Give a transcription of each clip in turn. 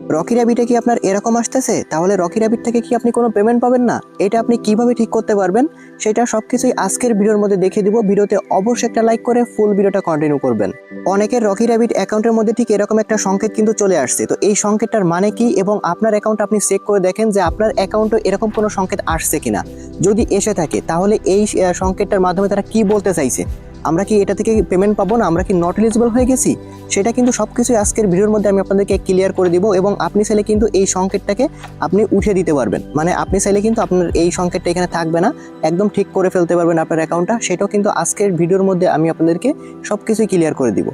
Rocky র্যাবিটে কি আপনার এরকম আসতেছে? তাহলে রকি র্যাবিট থেকে কি আপনি কোনো পেমেন্ট পাবেন না? এটা আপনি কীভাবে ঠিক করতে পারবেন? সেটা সবকিছুই আজকের ভিডিওর মধ্যে দেখিয়ে দিব। ভিডিওতে অবশ্যই একটা লাইক করে ফুল ভিডিওটা কন্টিনিউ করবেন। অনেকের রকি র্যাবিট অ্যাকাউন্টের মধ্যে ঠিক এরকম একটা সংকেত কিন্তু চলে আসছে। তো এই সংকেতটার মানে কি? এবং আপনার অ্যাকাউন্ট আপনি চেক করে দেখেন যে আপনার অ্যাকাউন্টে এরকম কোনো সংকেত আসছে কিনা। যদি এসে থাকে, তাহলে এই সংকেতটার মাধ্যমে তারা কি বলতে চাইছে? আমরা কি এটা থেকে পেমেন্ট পাবো না? আমরা কি নট এলিজিবল হয়ে গেছি? সেটা কিন্তু সব কিছুই আজকের ভিডিওর মধ্যে আমি আপনাদেরকে ক্লিয়ার করে দিব এবং আপনি চাইলে কিন্তু এই সংকেতটাকে আপনি উঠে দিতে পারবেন। মানে আপনি চাইলে কিন্তু আপনার এই সংকেতটা এখানে থাকবে না। একদম ঠিক করে ফেলতে পারবেন আপনার অ্যাকাউন্টটা সেটাও কিন্তু আজকের ভিডিওর মধ্যে আমি আপনাদেরকে সব কিছুই ক্লিয়ার করে দিব।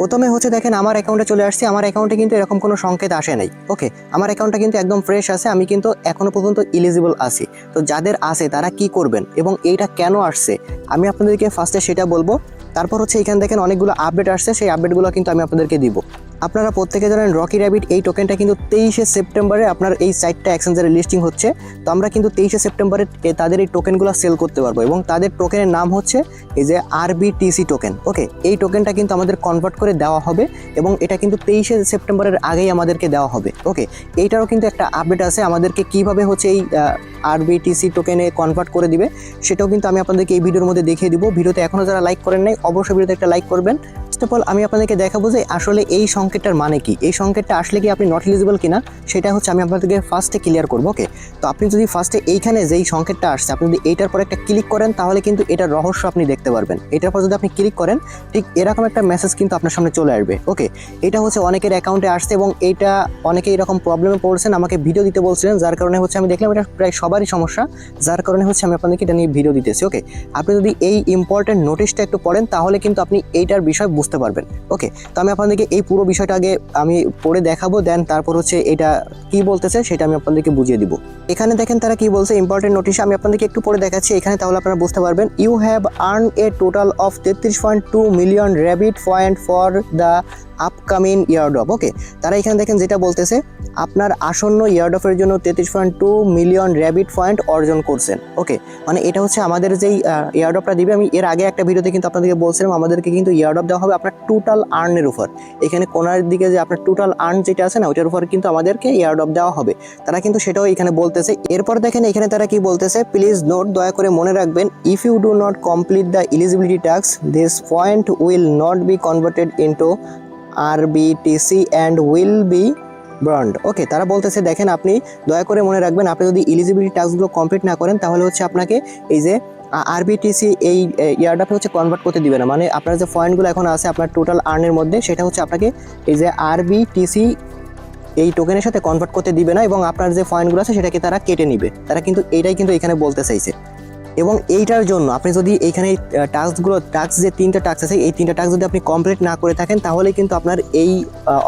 প্রথমে হচ্ছে দেখেন আমার অ্যাকাউন্টে চলে আসছে, আমার অ্যাকাউন্টে কিন্তু এরকম কোনো সংকেত আসে নাই। ওকে আমার অ্যাকাউন্টটা কিন্তু একদম ফ্রেশ আছে, আমি কিন্তু এখনও পর্যন্ত ইলিজিবল আছি। তো যাদের আছে তারা কি করবেন এবং এইটা কেন আসছে? আমি আপনাদেরকে ফার্স্টে সেটা বলব। তারপর হচ্ছে এখানে দেখেন অনেকগুলো আপডেট আসছে, সেই আপডেটগুলো কিন্তু আমি আপনাদেরকে দিব। আপনারা প্রত্যেকে জানেন রকি র্যাবিট এই টোকেনটা কিন্তু তেইশে সেপ্টেম্বরে আপনার এই সাইটটা এক্সচেঞ্জারে লিস্টিং হচ্ছে। তো আমরা কিন্তু তেইশে সেপ্টেম্বরে তাদের এই টোকেনগুলো সেল করতে পারব এবং তাদের টোকেনের নাম হচ্ছে এই যে আরবিটিসি টোকেন ওকে এই টোকেনটা কিন্তু আমাদের কনভার্ট করে দেওয়া হবে এবং এটা কিন্তু তেইশে সেপ্টেম্বরের আগেই আমাদেরকে দেওয়া হবে ওকে এইটারও কিন্তু একটা আপডেট আছে, আমাদেরকে কীভাবে হচ্ছে এই আরবিটিসি টোকেনে কনভার্ট করে দিবে, সেটাও কিন্তু আমি আপনাদেরকে এই ভিডিওর মধ্যে দেখিয়ে দিব। ভিডিওতে এখনও যারা লাইক করেন নাই, অবশ্যই ভিডিওতে একটা লাইক করবেন। ফার্স্ট অফ অল আমি আপনাদেরকে দেখাবো যে আসলে এই সংকেতটার মানে কি। এই সংকেতটা আসলে কি আপনি নট এলিজিবল কিনা, সেটা হচ্ছে আমি আপনাদেরকে ফার্স্টে ক্লিয়ার করব ওকে তো আপনি যদি ফার্স্টে এইখানে যেই সংকেতটা আসছে, আপনি যদি এইটার পর একটা ক্লিক করেন, তাহলে কিন্তু এটার রহস্য আপনি দেখতে পারবেন। এটার পর যদি আপনি ক্লিক করেন, ঠিক এরকম একটা মেসেজ কিন্তু আপনার সামনে চলে আসবে ওকে এটা হচ্ছে অনেকের অ্যাকাউন্টে আসছে এবং এইটা অনেকে এরকম প্রবলেমে পড়ছেন, আমাকে ভিডিও দিতে বলছিলেন, যার কারণে হচ্ছে আমি দেখলাম এটা প্রায় সবারই সমস্যা, যার কারণে হচ্ছে আমি আপনাদেরকে এটা নিয়ে ভিডিও দিতেছি ওকে আপনি যদি এই ইম্পর্টেন্ট নোটিশটা একটু পড়েন, তাহলে কিন্তু আপনি এইটার বিষয় পারবেন। ওকে, তো আমি আপনাদেরকে এই পুরো বিষয়টা আগে আমি পড়ে দেখাবো, দেন তারপর হচ্ছে এটা কি বলতেছে সেটা আমি আপনাদেরকে বুঝিয়ে দিব। এখানে দেখেন তারা কি বলছে ইম্পর্টেন্ট নোটিশ আমি আপনাদেরকে একটু পড়ে দেখাচ্ছি, এখানে তাহলে আপনারা বুঝতে পারবেন you have earn a total of তেত্রিশ point two million rabbit point for the upcoming airdrop okay তারা এখানে দেখেন যেটা বলতেছে, আপনার আসন্ন ইয়ারড্রপের জন্য তেত্রিশ point two million rabbit point অর্জন করছেন ওকে মানে এটা হচ্ছে আমাদের যেই ইয়ারড্রপটা দিবে, আমি এর আগে একটা ভিডিওতে কিন্তু আপনাদেরকে বলছিলাম, আমাদেরকে কিন্তু ইয়ারড্রপ দেওয়া হবে আপনার টোটাল আর্নের উপর। এখানে কোনার দিকে যে আপনার টোটাল আর্ন যেটা আছে না, ওইটার উপর কিন্তু আমাদেরকে ইয়ারড্রপ দেওয়া হবে। তারা কিন্তু সেটাও এখানে বলতেছে। এরপর দেখেন এখানে তারা কি বলতেছে প্লিজ নোট দয়া করে মনে রাখবেন if you do not complete the eligibility task this point will not be converted into RBTC and will be burned okay তারা বলতেছে, দেখেন আপনি দয়া করে মনে রাখবেন, আপনি যদি এলিজিবিলিটি টাস্কগুলো কমপ্লিট না করেন, তাহলে হচ্ছে আপনাকে এই যে আরবিটিসি এই ইয়ারডাপে হচ্ছে কনভার্ট করতে দিবে না। মানে আপনার যে পয়েন্টগুলো এখন আছে, আপনার টোটাল আর্নের মধ্যে, সেটা হচ্ছে আপনাকে এই যে আরবিটিসি এই টোকেনের সাথে কনভার্ট করতে দিবে না এবং আপনার যে পয়েন্টগুলো আছে, সেটাকে তারা কেটে নিবে। তারা কিন্তু এইটাই কিন্তু এখানে বলতে চাইছে। এবং এইটার জন্য আপনি যদি এইখানে টাস্কগুলো, টাস্ক যে তিনটা টাস্ক আছে, এই তিনটা টাস্ক যদি আপনি কমপ্লিট না করে থাকেন, তাহলে কিন্তু আপনার এই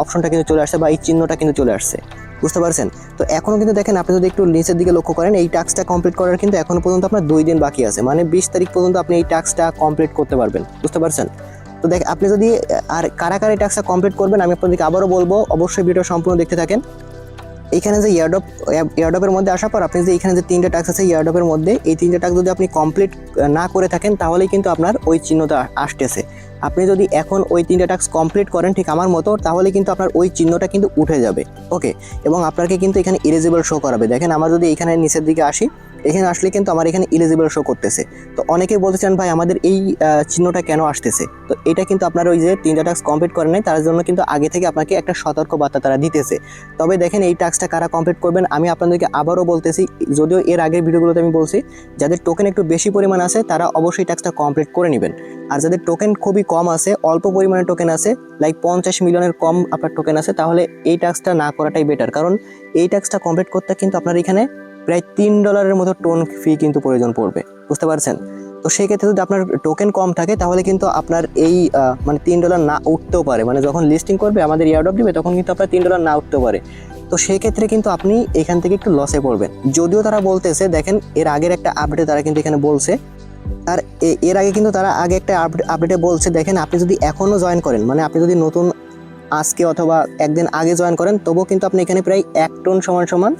অপশনটা কিন্তু চলে আসছে বা এই চিহ্নটা কিন্তু চলে আসছে। বুঝতে পারছেন? তো এখনও কিন্তু দেখেন, আপনি যদি একটু নিচের দিকে লক্ষ্য করেন, এই টাস্কটা কমপ্লিট করার কিন্তু এখনও পর্যন্ত আপনার দুই দিন বাকি আছে। মানে বিশ তারিখ পর্যন্ত আপনি এই টাস্কটা কমপ্লিট করতে পারবেন। বুঝতে পারছেন? তো দেখ, আপনি যদি আর কারা কারা এই টাস্কটা কমপ্লিট করবেন, আমি আপনাদেরকে আবারও বলব, অবশ্যই ভিডিও সম্পূর্ণ দেখতে থাকেন। এইখানে যে ইয়ারডপ ইয়ারডপের মধ্যে আসার পর আপনি যে এখানে যে তিনটা টাস্ক আছে ইয়ারডপের মধ্যে এই তিনটা টাস্ক যদি আপনি কমপ্লিট না করে থাকেন, তাহলেই কিন্তু আপনার ওই চিহ্নটা আসতেছে। আপনি যদি এখন ওই তিনটা টাস্ক কমপ্লিট করেন ঠিক আমার মতো, তাহলে কিন্তু আপনার ওই চিহ্নটা কিন্তু উঠে যাবে ওকে এবং আপনাকে কিন্তু এখানে ইলিজিবল শো করাবে। দেখেন আমার যদি এখানে নিচের দিকে আসি, এখানে আসলে কিন্তু আমার এখানে ইলিজিবল শো করতেছে। তো অনেকেই বলতে চান, ভাই, আমাদের এই চিহ্নটা কেন আসতেছে? তো এটা কিন্তু আপনার ওই যে তিনটা টাস্ক কমপ্লিট করেন নাই, তার জন্য কিন্তু আগে থেকে আপনাকে একটা সতর্ক বার্তা তারা দিতেছে। তবে দেখেন এই টাস্কটা কারা কমপ্লিট করবেন, আমি আপনাদেরকে আবারও বলতেছি, যদিও এর আগের ভিডিওগুলোতে আমি বলছি, যাদের টোকেন একটু বেশি পরিমাণ আছে, তারা অবশ্যই টাস্কটা কমপ্লিট করে নেবেন। আর যাদের টোকেন খুবই কম আছে, অল্প পরিমাণে টোকেন আছে লাইক পঞ্চাশ মিলিয়নের কম আপনার টোকেন আছে, তাহলে এই টাস্কটা না করাটাই বেটার কারণ এই টাস্কটা কমপ্লিট করতে কিন্তু আপনার এখানে প্রায় তিন ডলারের মতো টোন ফি কিন্তু প্রয়োজন পড়বে। বুঝতে পারছেন? তো সেই ক্ষেত্রে যদি আপনার টোকেন কম থাকে, তাহলে কিন্তু আপনার এই মানে তিন ডলার না উঠতেও পারে। মানে যখন লিস্টিং করবে আমাদের ইয়ারডপ দিবে তখন কিন্তু আপনার তিন ডলার না উঠতেও পারে। তো সেই ক্ষেত্রে কিন্তু আপনি এখান থেকে একটু লসে পড়বেন। যদিও তারা বলতেছে, দেখেন এর আগের একটা আপডেটে তারা কিন্তু এখানে বলছে আর এর আগে কিন্তু তারা আগে একটা আপডেটে বলছে, দেখেন, আপনি যদি এখনও জয়েন করেন মানে আপনি যদি নতুন আজকে অথবা একদিন আগে জয়েন করেন, তবুও কিন্তু আপনি এখানে প্রায় এক টন সমান সমান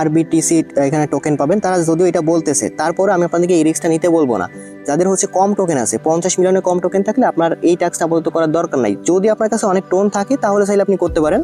আরবিটিসি এখানে টোকেন পাবেন। তারা যদিও এটা বলতেছে তারপরে আমি আপনাদেরকে এই রিক্সটা নিতে বলব না। যাদের হচ্ছে কম টোকেন আছে, পঞ্চাশ মিলিয়নের কম টোকেন থাকলে আপনার এই ট্যাক্সটা আপাতত করার দরকার নাই। যদি আপনার কাছে অনেক টোন থাকে, তাহলে চাইলে আপনি করতে পারেন।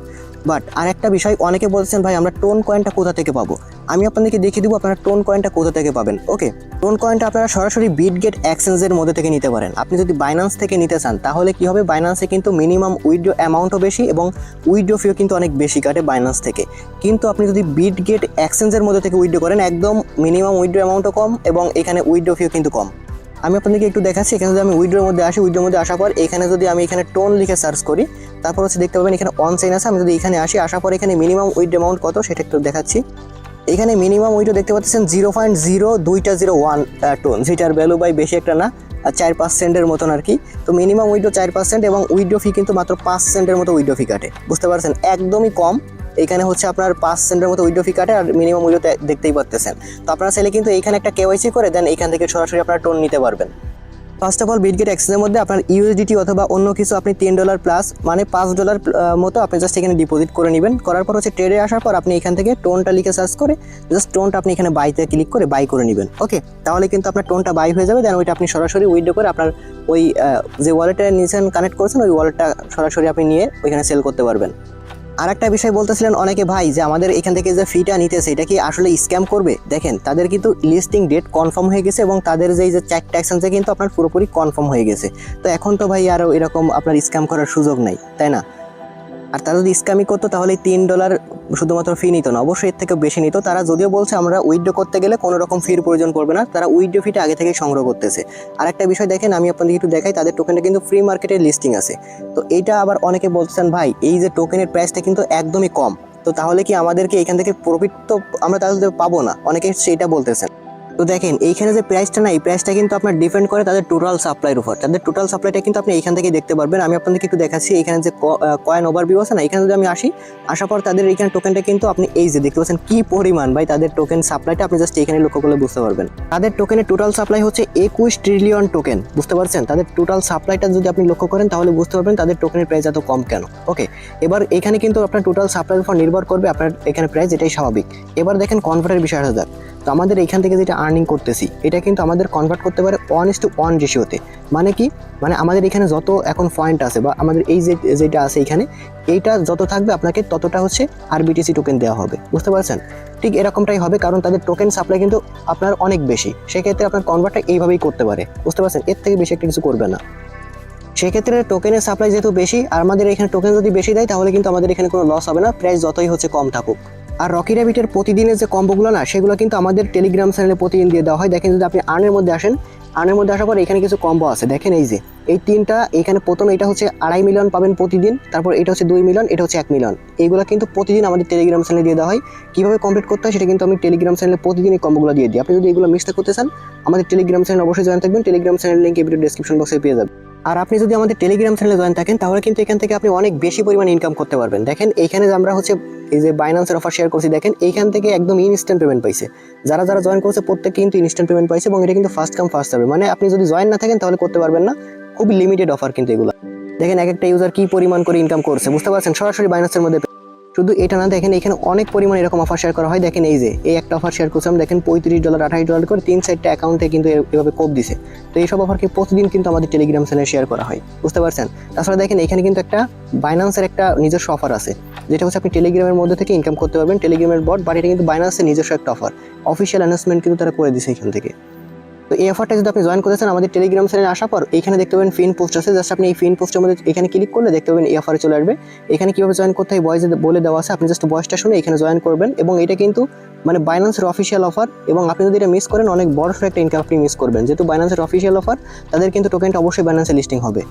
বাট আর একটা বিষয়, অনেকে বলছেন ভাই, আমরা টোন কয়েনটা কোথা থেকে পাবো? আমি আপনাদেরকে দেখিয়ে দেবো, আপনারা টোন কয়েনটা কোথা থেকে পাবেন। ওকে টোন কয়েনটা আপনারা সরাসরি বিটগেট এক্সচেঞ্জের মধ্যে থেকে নিতে পারেন। আপনি যদি বাইন্যান্স থেকে নিতে চান, তাহলে কি হবে? বাইন্যান্সে কিন্তু মিনিমাম উইড্রো অ্যামাউন্টও বেশি এবং উইড্রো ফিও কিন্তু অনেক বেশি কাটে বাইন্যান্স থেকে। কিন্তু আপনি যদি বিটগেট এক্সচেঞ্জের মধ্যে থেকে উইড্রো করেন, একদম মিনিমাম উইড্রো অ্যামাউন্টও কম এবং এখানে উইড্রো ফিও কিন্তু কম। আমি আপনাদেরকে একটু দেখাচ্ছি, এখানে যদি আমি উইড্রোর মধ্যে আসি উইড্রোর মধ্যে আসার পর এখানে যদি আমি এখানে টোন লিখে সার্চ করি, তারপর হচ্ছে দেখতে পাবেন এখানে অন চেইন আছে, আমি যদি এখানে আসি, আসার পর এখানে মিনিমাম উইড্রো অ্যামাউন্ট কত, সেটা একটু দেখাচ্ছি। এখানে মিনিমাম উইড্রো দেখতে পাচ্ছেন জিরো পয়েন্ট জিরো দুইটা জিরো ওয়ান টোন যেটার ভ্যালু বাই বেশি একটা না চার পার্সেন্টের মতন আর কি। তো মিনিমাম উইড্রো চার পার্সেন্ট এবং উইড্রো ফি কিন্তু মাত্র পাঁচ সেন্টের মতো উইড্রো ফি কাটে, বুঝতে পারছেন? একদমই কম। এখানে হচ্ছে আপনার পাঁচ সেন্টের মতো উইডো ফি কাটে আর মিনিমাম উইড্রো দেখতেই পারতেছেন। তো আপনারা চাইলে কিন্তু এখানে একটা কেওয়াইসি করে দেন এখান থেকে সরাসরি আপনারা টোন নিতে পারবেন। ফার্স্ট অফ অল বিটগেট এক্সচেঞ্জের মধ্যে আপনার ইউএসডিটি অথবা অন্য কিছু আপনি তিন ডলার প্লাস মানে পাঁচ ডলার মতো আপনি জাস্ট এখানে ডিপোজিট করে নেবেন। করার পর হচ্ছে ট্রেডে আসার পর আপনি এখান থেকে টোনটা লিখে সার্চ করে জাস্ট টোনটা আপনি এখানে বাইতে ক্লিক করে বাই করে নেবেন। ওকে তাহলে কিন্তু আপনার টোনটা বাই হয়ে যাবে দেন ওইটা আপনি সরাসরি উইডো করে আপনার ওই যে ওয়ালেটটা নিয়েছেন কানেক্ট করেছেন, ওই ওয়ালেটটা সরাসরি আপনি নিয়ে ওইখানে সেল করতে পারবেন। আর একটা বিষয় বলতেছিলেন অনেকে ভাই যে আমাদের এখান থেকে যে ফিটা নিতেছে, এটা কি আসলে স্ক্যাম করবে? দেখেন, তাদের কিন্তু লিস্টিং ডেট কনফার্ম হয়ে গেছে এবং তাদের যে যে যে ট্যাক্স অ্যাকশনসে কিন্তু আপনার পুরোপুরি কনফার্ম হয়ে গেছে। তো এখন তো ভাই আর এরকম আপনার স্ক্যাম করার সুযোগ নাই, তাই না? আর তারা যদি স্ক্যামই করতো, তাহলে তিন ডলার শুধুমাত্র ফি নিত না। অবশ্যই এর থেকে বেশি নিত। তারা যদিও বলছে আমরা উইথড্র করতে গেলে কোনো রকম ফির প্রয়োজন পড়বে না। তারা উইথড্র ফিটা আগে থেকে সংগ্রহ করতেছে। আর একটা বিষয় দেখেন, আমি আপনাদের একটু দেখাই, তাদের টোকেনটা কিন্তু ফ্রি মার্কেটের লিস্টিং আছে। তো এইটা আবার অনেকে বলছেন ভাই, এই যে টোকেনের প্রাইসটা কিন্তু একদমই কম। তো তাহলে কি আমাদেরকে এখান থেকে প্রফিট তো আমরা তাহলে পাবো না? অনেকে সেটা বলতেছেন। তো দেখেন, এইখানে যে প্রাইসটা না, এই প্রাইসটা কিন্তু আপনার ডিপেন্ড করে তাদের টোটাল সাপ্লাইয়ের উপর। তাদের টোটাল সাপ্লাইটা কিন্তু আপনি এখান থেকে দেখতে পারবেন। আমি আপনাদেরকে একটু দেখাচ্ছি এখানে যে কয়েন ওভারভিউ আছে না এখানে যদি আমি আসি, আসার পর তাদের এইখানে টোকেনটা কিন্তু আপনি এই যে দেখতে পাচ্ছেন কি পরিমাণ, ভাই তাদের টোকেন সাপ্লাইটা আপনি জাস্ট এখানে লক্ষ্য করলে বুঝতে পারবেন। তাদের টোকেনের টোটাল সাপ্লাই হচ্ছে একুশ ট্রিলিয়ন টোকেন বুঝতে পারছেন? তাদের টোটাল সাপ্লাইটা যদি আপনি লক্ষ্য করেন, তাহলে বুঝতে পারবেন তাদের টোকেনের প্রাইস এত কম কেন। ওকে এবার এখানে কিন্তু আপনার টোটাল সাপ্লাইয়ের উপর নির্ভর করবে আপনার এখানে প্রাইস এটাই স্বাভাবিক। এবার দেখেন কনভার্টের বিষয় আসা যাক। তো আমাদের এখান থেকে যেটা আর্নিং করতেছি, এটা কিন্তু আমাদের কনভার্ট করতে পারে ওয়ান ইস টু ওয়ান রেশিওতে মানে কি? মানে আমাদের এখানে যত এখন পয়েন্ট আছে বা আমাদের এই যে, যেটা আছে এখানে, এইটা যত থাকবে আপনাকে ততটা হচ্ছে আরবিটিসি টোকেন দেওয়া হবে। বুঝতে পারছেন? ঠিক এরকমটাই হবে, কারণ তাদের টোকেন সাপ্লাই কিন্তু আপনার অনেক বেশি। সেক্ষেত্রে আপনার কনভার্টটা এইভাবেই করতে পারে। বুঝতে পারছেন? এর থেকে বেশি একটা কিছু করবে না। সেক্ষেত্রে টোকেনের সাপ্লাই যেহেতু বেশি, আর আমাদের এখানে টোকেন যদি বেশি দেয়, তাহলে কিন্তু আমাদের এখানে কোনো লস হবে না। প্রাইস যতই হচ্ছে কম থাকুক। আর রকি র্যাবিটের প্রতিদিনের যে কম্বোগুলো না, সেগুলো কিন্তু আমাদের টেলিগ্রাম চ্যানেলে প্রতিদিন দিয়ে দেওয়া হয়। দেখেন যদি আপনি আর্নের মধ্যে আসেন আর্নের মধ্যে আসার পর এখানে কিছু কম্বো আছে। দেখেন এই যে, এই তিনটা, এখানে প্রথম এটা হচ্ছে আড়াই মিলিয়ন পাবেন প্রতিদিন, তারপর এটা হচ্ছে দুই মিলিয়ন এটা হচ্ছে এক মিলিয়ন এইগুলো কিন্তু প্রতিদিন আমাদের টেলিগ্রাম চ্যানেলে দিয়ে দেওয়া হয়। কীভাবে কমপ্লিট করতে হয় সেটা কিন্তু আমি টেলিগ্রাম চ্যানেলে প্রতিদিন এই কম্বোগুলো দিয়ে দিই। আপনি যদি এগুলো মিস করতে চান, আমাদের টেলিগ্রাম চ্যানেল অবশ্যই জয়েন থাকবেন। টেলিগ্রাম চ্যানেল লিঙ্ক এই ভিডিও ডিসক্রিপশন বক্সে পেয়ে যাবেন। আর আপনি যদি আমাদের টেলিগ্রাম চ্যানেলে জয়েন থাকেন, তাহলে কিন্তু এখান থেকে আপনি অনেক বেশি পরিমাণে ইনকাম করতে পারবেন। দেখেন এইখানে আমরা হচ্ছে এই যে বাইন্যান্সের অফার শেয়ার করছি, দেখেন, এইখান থেকে একদম ইনস্ট্যান্ট পেমেন্ট পাইছে। যারা যারা জয়েন করছে প্রত্যেকে কিন্তু ইনস্ট্যান্ট পেমেন্ট পাইছে এবং এটা কিন্তু ফার্স্ট কাম ফার্স্ট হবে মানে আপনি যদি জয়েন না থাকেন, তাহলে করতে পারবেন না। খুব লিমিটেড অফার কিন্তু এগুলো। দেখেন, এক একটা ইউজার কি পরিমাণ করে ইনকাম করছে, বুঝতে পারছেন? সরাসরি বাইন্যান্সের মধ্যে শুধু এটা না, দেখেন এখানে অনেক পরিমাণ এরকম অফার শেয়ার করা হয়। দেখেন এই যে, এই একটা অফার শেয়ার করছিলাম, দেখেন পঁয়ত্রিশ ডলার আঠাশ ডলার করে তিন চারটা অ্যাকাউন্টে কিন্তু এভাবে কোপ দিছে। তো এইসব অফারকে প্রতিদিন কিন্তু আমাদের টেলিগ্রাম চ্যানেলে শেয়ার করা হয়। বুঝতে পারছেন? তাছাড়া দেখেন এখানে কিন্তু একটা বাইন্যান্সের একটা নিজস্ব অফার আছে। যেটা হচ্ছে আপনি টেলিগ্রামের মধ্যে থেকে ইনকাম করতে পারবেন। টেলিগ্রামের বট বাট এটা কিন্তু বাইন্যান্সের নিজস্ব একটা অফার অফিসিয়াল অ্যানাউন্সমেন্ট কিন্তু তারা করে দিছে এখান থেকে। তো এই অফারটা যদি আপনি জয়েন করতে চান, আমাদের টেলিগ্রাম চ্যানেলে আসার পর এখানে দেখতে পাবেন ফিন পোস্ট আছে। জাস্ট আপনি এই ফিন পোস্টের মধ্যে এখানে ক্লিক করলে দেখতে পাবেন এই অফারে চলে আসবে। এখানে কীভাবে জয়েন করতে হয় বয়েস বলে দেওয়া আছে। আপনি জাস্ট বয়সটা শুনে এখানে জয়েন করবেন এবং এটা কিন্তু মানে বাইন্যান্সের অফিসিয়াল অফার এবং আপনি যদি এটা মিস করেন, অনেক বড় একটা ইনকাম আপনি মিস করবেন। যেহেতু বাইন্যান্সের অফিসিয়াল অফার তাদের কিন্তু টোকেনটা অবশ্যই বাইন্যান্সে লিস্টিং হবে।